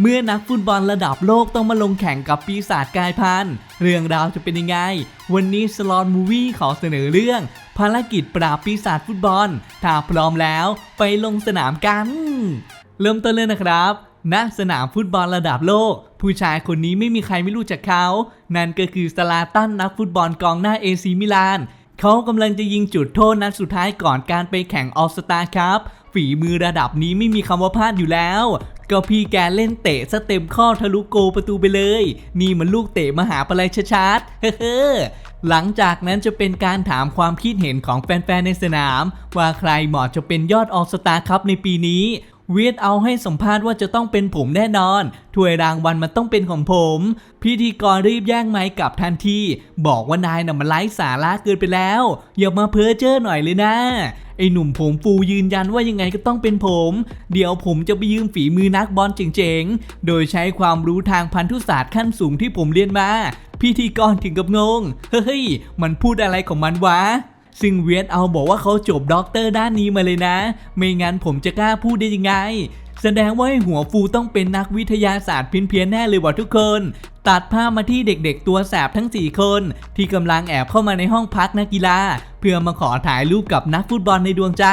เมื่อนักฟุตบอลระดับโลกต้องมาลงแข่งกับปีศาจกายพันธุ์เรื่องราวจะเป็นยังไง วันนี้สลอนมูวี่ขอเสนอเรื่อง ภารกิจปราบปีศาจฟุตบอล ถ้าพร้อมแล้วไปลงสนามกัน เริ่มต้นเลยนะครับณสนามฟุตบอลระดับโลก ผู้ชายคนนี้ไม่มีใครไม่รู้จักเขา นั่นก็คือสลาตันนักฟุตบอลกองหน้าเอซีมิลานเขากำลังจะยิงจุดโทษนัดสุดท้ายก่อนการไปแข่งออสตาครับ ฝีมือระดับนี้ไม่มีคำว่าพลาดอยู่แล้ว ก็พี่แกเล่นเตะซะเต็มข้อทะลุโกประตูไปเลย นี่มันลูกเตะมหาปลัยชัดๆ เฮ้อหลังจากนั้นจะเป็นการถามความคิดเห็นของแฟนๆในสนาม ว่าใครเหมาะจะเป็นยอดออสตาร์ครับในปีนี้เวียดเอาให้สัมภาษณ์ว่าจะต้องเป็นผมแน่นอน ถ้วยรางวัลมันต้องเป็นของผม พิธีกรรีบแย่งไม้กลับทันที บอกว่านายน่ะมันไร้สาระเกินไปแล้ว อย่ามาเพ้อเจ้อหน่อยเลยนะ ไอ้หนุ่มผมฟูยืนยันว่ายังไงก็ต้องเป็นผม เดี๋ยวผมจะไปยืมฝีมือนักบอลเจ๋งๆ โดยใช้ความรู้ทางพันธุศาสตร์ขั้นสูงที่ผมเรียนมา พิธีกรถึงกับงง เฮ้ย มันพูดอะไรของมันวะซึ่งเวียดเอาบอกว่าเขาจบด็อกเตอร์ด้านนี้มาเลยนะ ไม่งั้นผมจะกล้าพูดได้ยังไง แสดงว่าหัวฟูต้องเป็นนักวิทยาศาสตร์เพี้ยนๆแน่เลยว่ะทุกคน ตัดภาพมาที่เด็กๆตัวแสบทั้ง 4 คน ที่กำลังแอบเข้ามาในห้องพักนักกีฬา เพื่อมาขอถ่ายรูปกับนักฟุตบอลในดวงใจ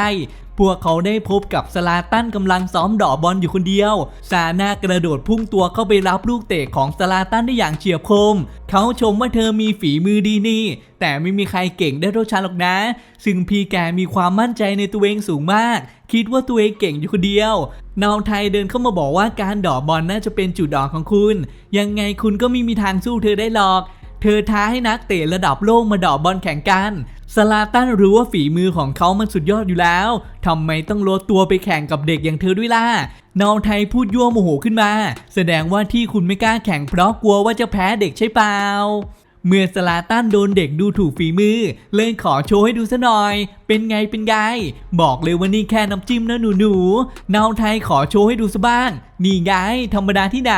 พวกเขาได้พบกับสลาตันกำลังซ้อมดอบอลอยู่คนเดียว ซาน่ากระโดดพุ่งตัวเข้าไปรับลูกเตะของสลาตันได้อย่างเฉียบคม เขาชมว่าเธอมีฝีมือดีนี่ แต่ไม่มีใครเก่งได้เท่าฉันหรอกนะ ซึ่งพี่แกมีความมั่นใจในตัวเองสูงมาก คิดว่าตัวเองเก่งอยู่คนเดียวนาวไทยเดินเข้ามาบอกว่าการดอบอลน่าจะเป็นจุดอ่อนของคุณ ยังไงคุณก็ไม่มีทางสู้เธอได้หรอก เธอท้าให้นักเตะระดับโลกมาดอบอลแข่งกัน สลาตันรู้ว่าฝีมือของเขามันสุดยอดอยู่แล้ว ทำไมต้องลดตัวไปแข่งกับเด็กอย่างเธอด้วยล่ะนาวไทยพูดยั่วโมโหขึ้นมา แสดงว่าที่คุณไม่กล้าแข่งเพราะกลัวว่าจะแพ้เด็กใช่เปล่า เมื่อสลาตันโดนเด็กดูถูกฝีมือ เลยขอโชว์ให้ดูซะหน่อย เป็นไงเป็นไง บอกเลยว่านี่แค่น้ำจิ้มนะหนูหนูนาวไทยขอโชว์ให้ดูซะบ้าง นี่ไงธรรมดาที่ไหน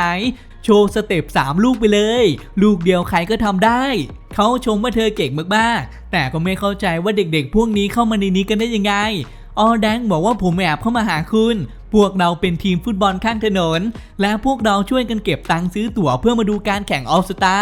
ชว์สเต็ป3ลูกไปเลย ลูกเดียวใครก็ทำได้ เขาชมว่าเธอเก่งมากๆ แต่ก็ไม่เข้าใจว่าเด็กๆ พวกนี้เข้ามาในนี้กันได้ยังไง ออแดงบอกว่าผมแอบเข้ามาหาคุณ พวกเราเป็นทีมฟุตบอลข้างถนน และพวกเราช่วยกันเก็บตังค์ซื้อตั๋วเพื่อมาดูการแข่งออสตา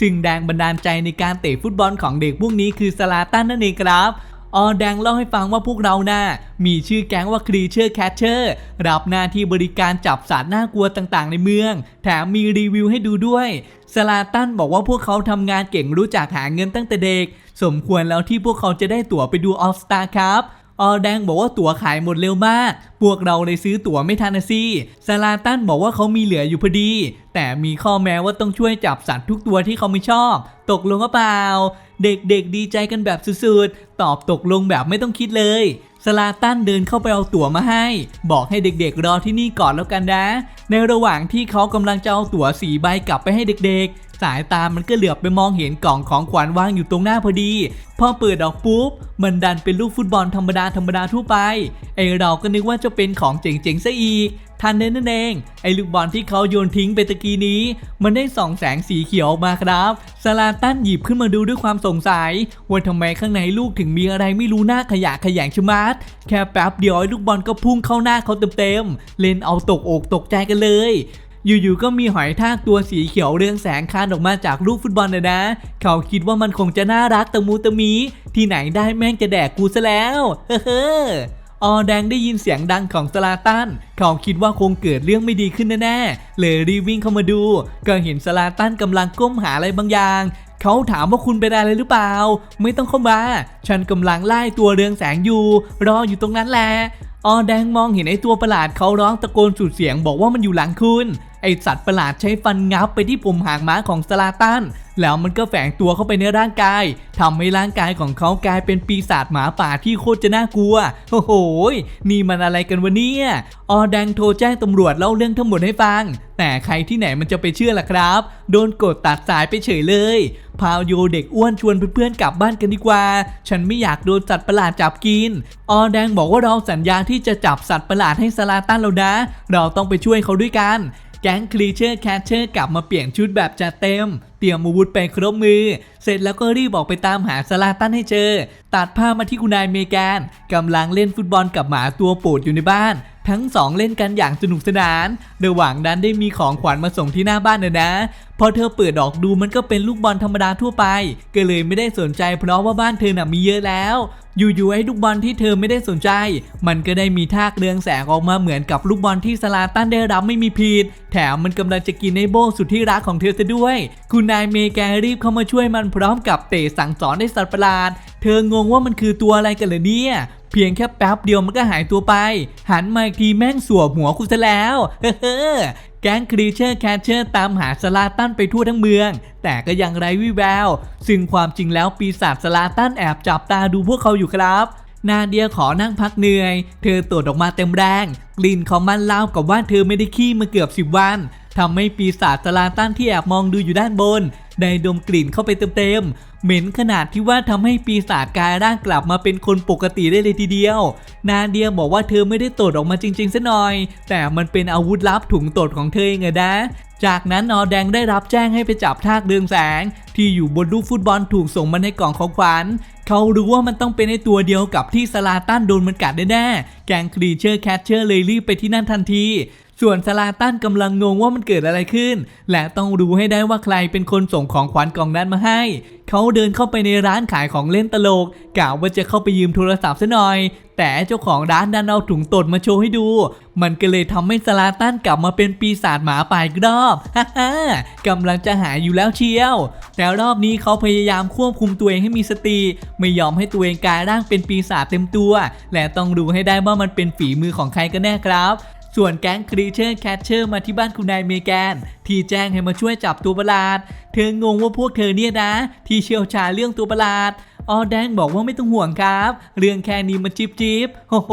ซึ่งแรงบันดาลใจในการเตะฟุตบอลของเด็กพวกนี้คือสลาตันนั่นเองครับ ออแดงเล่าให้ฟังว่าพวกเรานะ่ะมีชื่อแก๊งว่าครีเชอร์แคชเชอร์รับหน้าที่บริการจับสัตว์น่ากลัวต่างๆ ในเมือง แถมมีรีวิวให้ดูด้วยสลาตันบอกว่าพวกเขาทำงานเก่งรู้จักหาเงินตั้งแต่เด็ก สมควรแล้วที่พวกเขาจะได้ตั๋วไปดูออลสตาครับออแดงบอกว่าตั๋วขายหมดเร็วมาก พวกเราเลยซื้อตั๋วไม่ทันนะสิซาลาตันบอกว่าเขามีเหลืออยู่พอดี แต่มีข้อแม้ว่าต้องช่วยจับสัตว์ทุกตัวที่เขาไม่ชอบ ตกลงหรือเปล่า เด็กๆดีใจกันแบบสุดๆ ตอบตกลงแบบไม่ต้องคิดเลย สลาตันเดินเข้าไปเอาตั๋วมาให้ บอกให้เด็กๆรอที่นี่ก่อนแล้วกันนะ ในระหว่างที่เขากำลังจะเอาตั๋วสีใบกลับไปให้เด็กๆ สายตามันก็เหลือบไปมองเห็นกล่องของขวัญวางอยู่ตรงหน้าพอดี พอเปิดออกปุ๊บ มันดันเป็นลูกฟุตบอลธรรมดาธรรมดาทั่วไป ไอเราก็นึกว่าจะเป็นของเจ๋งๆซะอีก ทันใดนนั่นเอง ไอลูกบอลที่เขาโยนทิ้งไปตะกี้นี้ มันได้ส่องแสงสีเขียวออกมาครับสลาตันหยิบขึ้นมาดูด้วยความสงสัยว่าทำไมข้างในลูกถึงมีอะไรไม่รู้หน้าขยะขยงชะมัดแค่แป๊บเดียวไอ้ลูกบอลก็พุ่งเข้าหน้าเขาเต็มๆเล่นเอาตกอกตกใจกันเลยอยู่ๆ ก็มีหอยทากตัวสีเขียวเรืองแสงคานออกมาจากลูกฟุตบอลนะนะ เขาคิดว่ามันคงจะน่ารักตะมูตะมี ที่ไหนได้แม่งจะแดกกูซะแล้ว เฮ้อ ออแดงได้ยินเสียงดังของสลาตัน เขาคิดว่าคงเกิดเรื่องไม่ดีขึ้นแน่ๆ เลยรีวิ่งเข้ามาดู ก็เห็นสลาตันกำลังก้มหาอะไรบางอย่าง เขาถามว่าคุณเป็นอะไรหรือเปล่า ไม่ต้องเข้ามา ฉันกำลังไล่ตัวเรืองแสงอยู่ รออยู่ตรงนั้นแหละออแดงมองเห็นไอ้ตัวประหลาดเขาร้องตะโกนสุดเสียงบอกว่ามันอยู่หลังคุณ ไอสัตว์ประหลาดใช้ฟันงับไปที่ปุ่มหางม้าของสลาตัน แล้วมันก็แฝงตัวเข้าไปในร่างกายทำให้ร่างกายของเขากลายเป็นปีศาจหมาป่าที่โคตรจะน่ากลัว โอ้โห นี่มันอะไรกันวะเนี่ย ออแดงโทรแจ้งตำรวจเล่าเรื่องทั้งหมดให้ฟัง แต่ใครที่ไหนมันจะไปเชื่อล่ะครับ โดนกดตัดสายไปเฉยเลย พาวโยเด็กอ้วนชวนเพื่อนๆกลับบ้านกันดีกว่า ฉันไม่อยากโดนสัตว์ประหลาดจับกิน ออแดงบอกว่าเราสัญญาที่จะจับสัตว์ประหลาดให้สลาตันแล้วนะ เราต้องไปช่วยเขาด้วยกัน แก๊งคลีเชอร์แคชเชอร์กลับมาเปลี่ยนชุดแบบจัดเต็ม เตรียมอาวุธไปครบมือ เสร็จแล้วก็รีบออกไปตามหาสลาตันให้เจอ ตัดภาพมาที่คุณนายเมแกนกำลังเล่นฟุตบอลกับหมาตัวโปรดอยู่ในบ้าน ทั้งสองเล่นกันอย่างสนุกสนาน ระหว่างนั้นได้มีของขวัญมาส่งที่หน้าบ้านนะนะ พอเธอเปิดออกดูมันก็เป็นลูกบอลธรรมดาทั่วไป ก็เลยไม่ได้สนใจเพราะว่าบ้านเธอน่ะมีเยอะแล้ว อยู่ๆไอ้ลูกบอลที่เธอไม่ได้สนใจ มันก็ได้มีทากเรืองแสงออกมาเหมือนกับลูกบอลที่สลาตันได้รับไม่มีผิด แถมมันกำลังจะกินไอ้โบสุดที่รักของเธอซะด้วย คุณนายเมแกรีบเข้ามาช่วยมันพร้อมกับเตะสั่งสอนไอ้สัตว์ประหลาด เธองงว่ามันคือตัวอะไรกันเหรอเนี่ย เพียงแค่แป๊บเดียวมันก็หายตัวไป หันมาอีกทีแม่งสวบหัวคุณซะแล้ว เฮ้อแก๊งครีเชอร์แคชเชอร์ตามหาสลาตันไปทั่วทั้งเมือง แต่ก็ยังไร้วี่แวว ซึ่งความจริงแล้วปีศาจสลาตันแอบจับตาดูพวกเขาอยู่ครับนาเดียขอนั่งพักเหนื่อย เธอตรวจออกมาเต็มแรง กลิ่นของมันเล่ากับว่าเธอไม่ได้ขี้มาเกือบสิบวัน ทำให้ปีศาจสลาตันที่แอบมองดูอยู่ด้านบน ได้ดมกลิ่นเข้าไปเต็มๆ เหม็นขนาดที่ว่าทำให้ปีศาจกายร่างกลับมาเป็นคนปกติได้เลยทีเดียว นาเดียบอกว่าเธอไม่ได้ตดออกมาจริงๆซะหน่อย แต่มันเป็นอาวุธลับถุงตดของเธอเองนะ จากนั้นนอแดงได้รับแจ้งให้ไปจับทากเรืองแสง ที่อยู่บนลูกฟุตบอลถูกส่งมาในกล่องของขวัญเขารู้ว่ามันต้องเป็นในตัวเดียวกับที่สลาตันโดนมันกัดแน่ๆแกงครีเชอร์แคชเชอร์เลยรีบไปที่นั่นทันที ส่วนสลาตันกำลังงงว่ามันเกิดอะไรขึ้น และต้องรู้ให้ได้ว่าใครเป็นคนส่งของขวัญกล่องนั้นมาให้ เขาเดินเข้าไปในร้านขายของเล่นตลกกะว่าจะเข้าไปยืมโทรศัพท์ซะหน่อย แต่เจ้าของร้านดันเอาถุงตดมาโชว์ให้ดู มันก็เลยทำให้สลาตันกลับมาเป็นปีศาจหมาป่าอีกรอบฮ่าฮ่ากำลังจะหายอยู่แล้วเชียว แต่รอบนี้เขาพยายามควบคุมตัวเองให้มีสติ ไม่ยอมให้ตัวเองกลายร่างเป็นปีศาจเต็มตัว และต้องดูให้ได้ว่ามันเป็นฝีมือของใครกันแน่ครับ ส่วนแก๊งครีเชอร์แคชเชอร์มาที่บ้านคุณนายเมแกน ที่แจ้งให้มาช่วยจับตัวประหลาด เธองงว่าพวกเธอเนี่ยนะ ที่เชี่ยวชาญเรื่องตัวประหลาด ออแดงบอกว่าไม่ต้องห่วงครับ เรื่องแค่นี้มันจิบจิบโอ้โห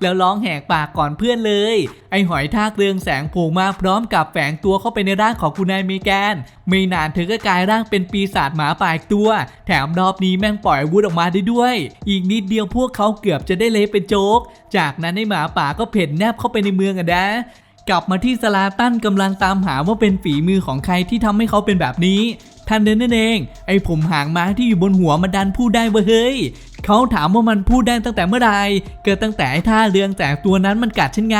แล้วร้องแหกปากก่อนเพื่อนเลย ไอหอยทากเรืองแสงโผล่มาพร้อมกับแฝงตัวเข้าไปในร่างของคุณนายเมแกน ไม่นานเธอก็กลายร่างเป็นปีศาจหมาป่าอีกตัว แถมรอบนี้แม่งปล่อยวุธออกมาได้ด้วย อีกนิดเดียวพวกเขาเกือบจะได้เละเป็นโจ๊ก จากนั้นไอหมาป่าก็เพ่นแนบเข้าไปในเมืองอะนะกลับมาที่สลาตันกำลังตามหาว่าเป็นฝีมือของใครที่ทำให้เขาเป็นแบบนี้ ทันเดนนั่นเอง ไอ้ผมหางม้าที่อยู่บนหัวมันดันพูดได้เว้ยเฮ้ยเขาถามว่ามันพูดได้ตั้งแต่เมื่อไหร่ก็ตั้งแต่ท่าเรืองแต่ตัวนั้นมันกัดฉันไง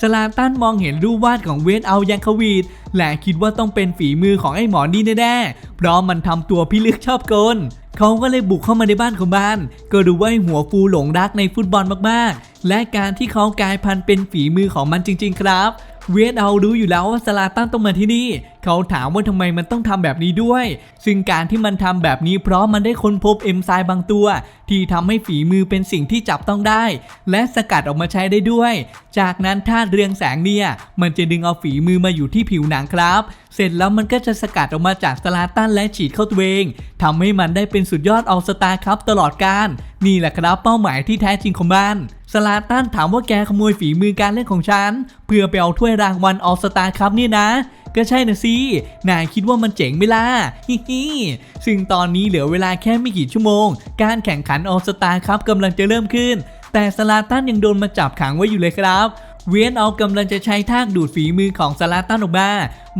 สลาตันมองเห็นรูปวาดของเวทเอายังควีดและคิดว่าต้องเป็นฝีมือของไอ้หมอนี่แน่ๆ เพราะมันทำตัวพิลึกชอบกลเขาก็เลยบุกเข้ามาในบ้านของบ้าน ก็ดูว่าไอ้หัวฟูหลงรักในฟุตบอลมากๆ และการที่เขากลายพันธุ์เป็นฝีมือของมันจริง ๆ ครับ เวทเอารู้อยู่แล้วว่าสลาตันต้องมาที่นี่ เขาถามว่าทำไมมันต้องทำแบบนี้ด้วย ซึ่งการที่มันทำแบบนี้เพราะมันได้ค้นพบเอนไซม์บางตัว ที่ทำให้ฝีมือเป็นสิ่งที่จับต้องได้ และสกัดออกมาใช้ได้ด้วย จากนั้นธาตุเรืองแสงเนี่ยมันจะดึงเอาฝีมือมาอยู่ที่ผิวหนังครับ เสร็จแล้วมันก็จะสกัดออกมาจากสลาตันและฉีดเข้าตัวเองทำให้มันได้เป็นสุดยอดออลสตาร์ครับตลอดการ นี่แหละครับเป้าหมายที่แท้จริงของมัน สลาตันถามว่าแกขโมยฝีมือการเล่นของฉัน เพื่อไปเอาถ้วยรางวัลออสตาครับเนี่ยนะ ก็ใช่นะสินายคิดว่ามันเจ๋งไหมล่ะฮิฮิซึ่งตอนนี้เหลือเวลาแค่ไม่กี่ชั่วโมง การแข่งขันออสตาครับกำลังจะเริ่มขึ้น แต่สลาตันยังโดนมาจับขังไว้อยู่เลยครับเวียนเอากำลังจะใช้ทากดูดฝีมือของสลาตันออกมา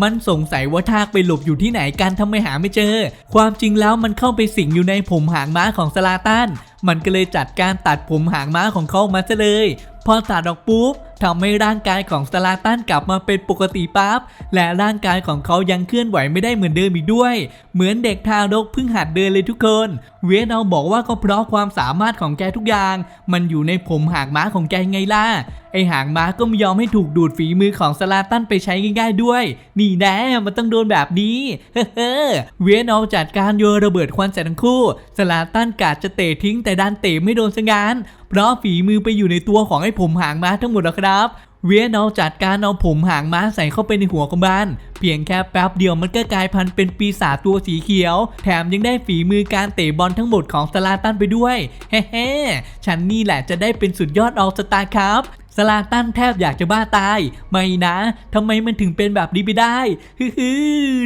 มันสงสัยว่าทากไปหลบอยู่ที่ไหนกันทำไมหาไม่เจอ ความจริงแล้วมันเข้าไปสิงอยู่ในผมหางม้าของสลาตัน มันก็เลยจัดการตัดผมหางม้าของเขามาซะเลย พอตัดออกปุ๊บทำให้ร่างกายของสลาตันกลับมาเป็นปกติปั๊บและร่างกายของเขายังเคลื่อนไหวไม่ได้เหมือนเดิมอีกด้วย เหมือนเด็กทารกเพิ่งหัดเดินเลยทุกคน เวียนเอาบอกว่าก็เพราะความสามารถของแกทุกอย่าง มันอยู่ในผมหางม้าของแกไงล่ะไอหางม้าก็ไม่ยอมให้ถูกดูดฝีมือของสลาตันไปใช้ง่ายๆด้วย นี่แน่มันต้องโดนแบบนี้เฮ้อเวียนเอาจัดการโยนระเบิดควันใส่ทั้งคู่สลาตันกาดจะเตะทิ้งแต่ดันเตะไม่โดนสังาน เพราะฝีมือไปอยู่ในตัวของไอ้ผมหางม้าทั้งหมดแล้วครับ เวียนเอาจัดการเอาผมหางม้าใส่เข้าไปในหัวของบ้าน เพียงแค่แป๊บเดียวมันก็กลายพันธุ์เป็นปีศาจตัวสีเขียว แถมยังได้ฝีมือการเตะบอลทั้งหมดของสลาตันไปด้วย เฮ้ๆฉันนี่แหละจะได้เป็นสุดยอดออลสตาร์ครับ สลาตันแทบอยากจะบ้าตาย ไม่นะทำไมมันถึงเป็นแบบนี้ไปได้ฮึฮึ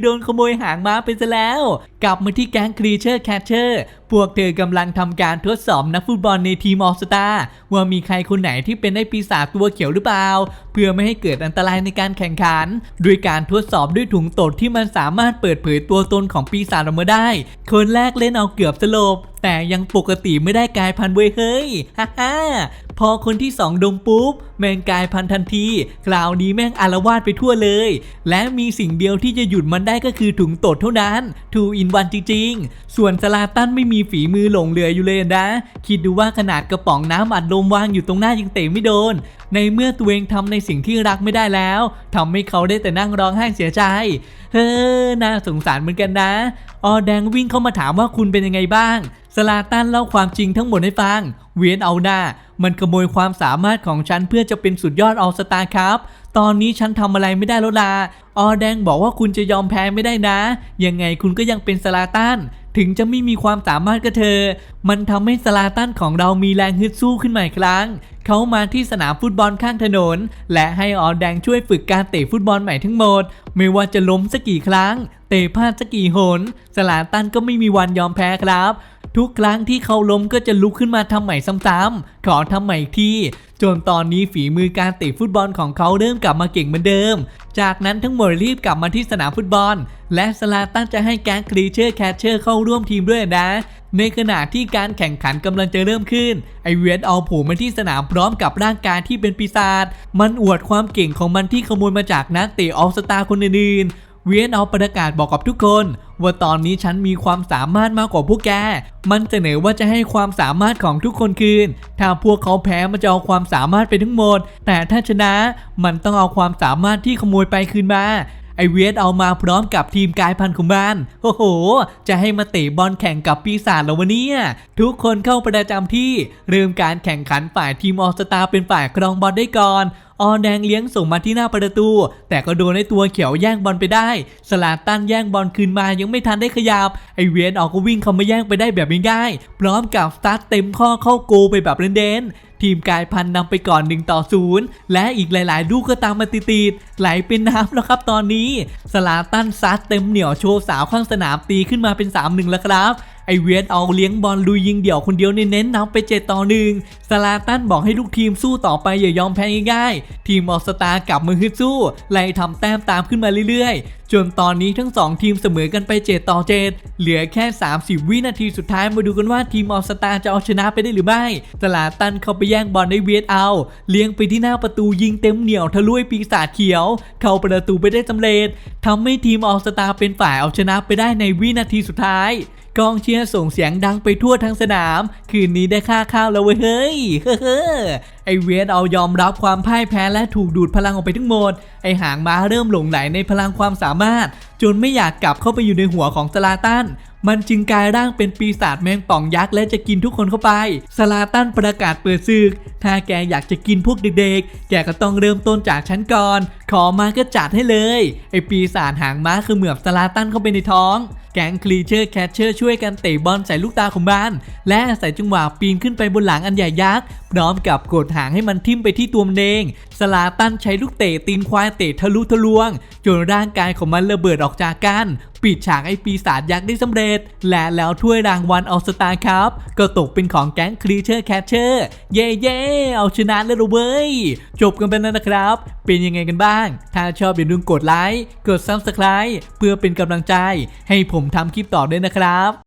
โดนขโมยหางม้าไปซะแล้ว กลับมาที่แก๊งครีเชอร์แคชเชอร์พวกเธอกำลังทำการทดสอบนักฟุตบอลในทีมออสตาว่ามีใครคนไหนที่เป็นได้ปีศาจตัวเขียวหรือเปล่า เพื่อไม่ให้เกิดอันตรายในการแข่งขัน ด้วยการทดสอบด้วยถุงตดที่มันสามารถเปิดเผยตัวตนของปีศาจออกมาได้ คนแรกเล่นเอาเกือบสลบแต่ยังปกติไม่ได้กลายพันธุ์เว้ยเฮ้ยฮ่าฮ่าพอคนที่สองดมปุ๊บ แม่งกลายพันธุ์ทันที คราวนี้แม่งอารวาสไปทั่วเลย และมีสิ่งเดียวที่จะหยุดมันได้ก็คือถุงตดเท่านั้น2 in 1จริงๆ ส่วนสลาตันไม่มีฝีมือหลงเหลืออยู่เลยนะ คิดดูว่าขนาดกระป๋องน้ำอัดลมวางอยู่ตรงหน้ายังเตะไม่โดนในเมื่อตัวเองทำในสิ่งที่รักไม่ได้แล้วทำให้เขาได้แต่นั่งร้องไห้เสียใจ เฮ้อน่าสงสารเหมือนกันนะ ออแดงวิ่งเข้ามาถามว่าคุณเป็นยังไงบ้าง สลาตันเล่าความจริงทั้งหมดให้ฟัง เวียนเอาหน้า มันขโมยความสามารถของฉันเพื่อจะเป็นสุดยอดออสตาครับ ตอนนี้ฉันทำอะไรไม่ได้แล้วล่ะออแดงบอกว่าคุณจะยอมแพ้ไม่ได้นะ ยังไงคุณก็ยังเป็นสลาตันถึงจะไม่มีความสามารถก็เธอะมันทำให้สลาตันของเรามีแรงฮึดสู้ขึ้นมาอีกครั้ง เขามาที่สนามฟุตบอลข้างถนน และให้ออแดงช่วยฝึกการเตะฟุตบอลใหม่ทั้งหมด ไม่ว่าจะล้มสักกี่ครั้ง เตะพลาดสักกี่หน สลาตันก็ไม่มีวันยอมแพ้ครับ ทุกครั้งที่เขาล้มก็จะลุกขึ้นมาทำใหม่ซ้ำๆขอทำใหม่อีกทีจนตอนนี้ฝีมือการเตะฟุตบอลของเขาเริ่มกลับมาเก่งเหมือนเดิม จากนั้นทั้งหมดรีบกลับมาที่สนามฟุตบอล และสลาตันจะให้แก๊งครีเชอร์แคชเชอร์เข้าร่วมทีมด้วยนะ ในขณะที่การแข่งขันกำลังจะเริ่มขึ้น ไอเวียดเอาผูมาที่สนามพร้อมกับร่างกายที่เป็นปีศาจ มันอวดความเก่งของมันที่ขโมยมาจากนักเตะออสตาคนอื่นๆ เวียนเอาประกาศบอกกับทุกคน ว่าตอนนี้ฉันมีความสามารถมากกว่าพวกแก มันเสนอว่าจะให้ความสามารถของทุกคนคืน ถ้าพวกเขาแพ้มันจะเอาความสามารถไปทั้งหมด แต่ถ้าชนะมันต้องเอาความสามารถที่ขโมยไปคืนมาไอเวียดเอามาพร้อมกับทีมกายพันธุ์ของมันโอ้โห จะให้มาเตะบอลแข่งกับปีศาจเหรอวะเนี่ย ทุกคนเข้าประจำที่ เริ่มการแข่งขันฝ่ายทีมออสตาเป็นฝ่ายครองบอลได้ก่อน ออแดงเลี้ยงส่งมาที่หน้าประตู แต่ก็โดนไอตัวเขียวแย่งบอลไปได้ สลาตันแย่งบอลคืนมายังไม่ทันได้ขยับ ไอเวียนออกก็วิ่งเข้ามาแย่งไปได้แบบง่ายๆพร้อมกับสตาร์ทเต็มข้อเข้าโกไปแบบเด่นๆทีมกายพันนำไปก่อน1ต่อ0และอีกหลายๆลูกก็ตามมาติดๆไหลเป็นน้ำแล้วครับตอนนี้ สลาตันซัดเต็มเหนียวโชว์สาวข้างสนามตีขึ้นมาเป็น 3-1 แล้วครับ ไอเวียนเอาเลี้ยงบอลลุยยิงเดี่ยวคนเดียวเน้นๆนำไป7ต่อ1สลาตันบอกให้ลูกทีมสู้ต่อไปอย่ายอมแพ้ง่ายๆ ทีมออสตากลับมาฮึดสู้ไล่ทำแต้มตามขึ้นมาเรื่อยๆ จนตอนนี้ทั้ง 2 ทีมเสมอกันไป7ต่อ7เหลือแค่ 30 วินาทีสุดท้ายมาดูกันว่าทีมออสตาจะเอาชนะไปได้หรือไม่สลาตันเข้าไปแย่งบอลไดเวียดเอา เลี้ยงไปที่หน้าประตูยิงเต็มเหนียวทะลุยปีศาจเขียว เข้าประตูไปได้สำเร็จทำให้ทีมออสตาเป็นฝ่ายเอาชนะไปได้ในวินาทีสุดท้าย กองเชียร์ส่งเสียงดังไปทั่วทั้งสนาม คืนนี้ได้ค่าข้าวแล้วเว้ยเฮ้ยเฮ้อไอเวสเอายอมรับความพ่ายแพ้และถูกดูดพลังออกไปทั้งหมด ไอหางม้าเริ่มหลงไหลในพลังความสามารถ จนไม่อยากกลับเข้าไปอยู่ในหัวของสลาตัน มันจึงกลายร่างเป็นปีศาจแมงป่องยักษ์และจะกินทุกคนเข้าไป สลาตันประกาศเปิดศึก ถ้าแกอยากจะกินพวกเด็กๆ แกก็ต้องเริ่มต้นจากฉันก่อน ขอมาก็จัดให้เลย ไอปีศาจหางม้าคือเหมือบสลาตันเข้าไปในท้อง แก๊งคลีเชอร์แคชเชอร์ช่วยกันเตะบอลใส่ลูกตาของบ้านและอาศัยจังหวะปีนขึ้นไปบนหลังอันใหญ่ยักษ์พร้อมกับกดหางให้มันทิ่มไปที่ตัวมันเอง สลาตันใช้ลูกเตะตีนควายเตะทะลุทะลวงจนร่างกายของมันระเบิดออกจากกัน ปิดฉากไอปีศาจยักษ์ได้สำเร็จ และแล้วถ้วยรางวัลออสตาครับ ก็ตกเป็นของแก๊งคลีเชอร์แคชเชอร์เย่เย่เอาชนะแล้วเหรอเว้ย จบกันไปแล้วนะครับ เป็นยังไงกันบ้าง ถ้าชอบอย่าลืมกดไลค์กด Subscribe เพื่อเป็นกำลังใจให้ผมทำคลิปต่อด้วยนะครับ